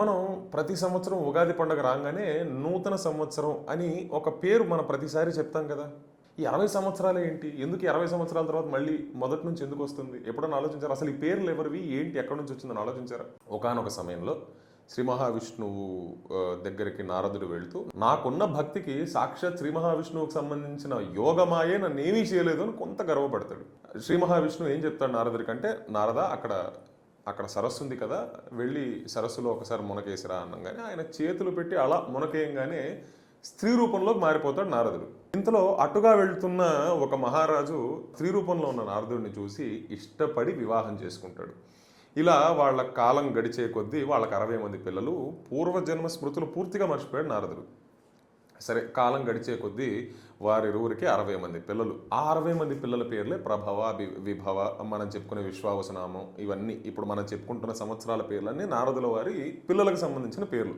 మనం ప్రతి సంవత్సరం ఉగాది పండుగ రాగానే నూతన సంవత్సరం అని ఒక పేరు మనం ప్రతిసారి చెప్తాం కదా. ఈ అరవై సంవత్సరాలు ఏంటి? ఎందుకు అరవై సంవత్సరాల తర్వాత మళ్ళీ మొదటి నుంచి ఎందుకు వస్తుంది? ఎప్పుడన్నా ఆలోచించారు? అసలు ఈ పేర్లు ఎవరివి? ఏంటి? ఎక్కడి నుంచి వచ్చిందని ఆలోచించారా? ఒకానొక సమయంలో శ్రీ మహావిష్ణువు దగ్గరికి నారదుడు వెళ్తూ నాకున్న భక్తికి సాక్షాత్ శ్రీ మహావిష్ణువుకు సంబంధించిన యోగమాయే నన్ను ఏమీ చేయలేదు అని కొంత గర్వపడతాడు. శ్రీ మహావిష్ణువు ఏం చెప్తాడు నారదుడి కంటే నారద అక్కడ అక్కడ సరస్సు ఉంది కదా వెళ్ళి సరస్సులో ఒకసారి మునకేసిరా అనగానే ఆయన చేతులు పెట్టి అలా మునకేయంగానే స్త్రీ రూపంలోకి మారిపోతాడు నారదుడు. ఇంతలో అటుగా వెళ్తున్న ఒక మహారాజు స్త్రీ రూపంలో ఉన్న నారదుడిని చూసి ఇష్టపడి వివాహం చేసుకుంటాడు. ఇలా వాళ్ళ కాలం గడిచే కొద్దీ వాళ్ళకి అరవై మంది పిల్లలు పూర్వజన్మ స్మృతులు పూర్తిగా మర్చిపోయాడు నారదుడు. సరే కాలం గడిచే కొద్దీ వారిరువురికి అరవై మంది పిల్లలు. ఆ అరవై మంది పిల్లల పేర్లే ప్రభవ విభవ మనం చెప్పుకునే విశ్వావసనామం ఇవన్నీ ఇప్పుడు మనం చెప్పుకుంటున్న సంవత్సరాల పేర్లన్నీ నారదుల వారి పిల్లలకు సంబంధించిన పేర్లు.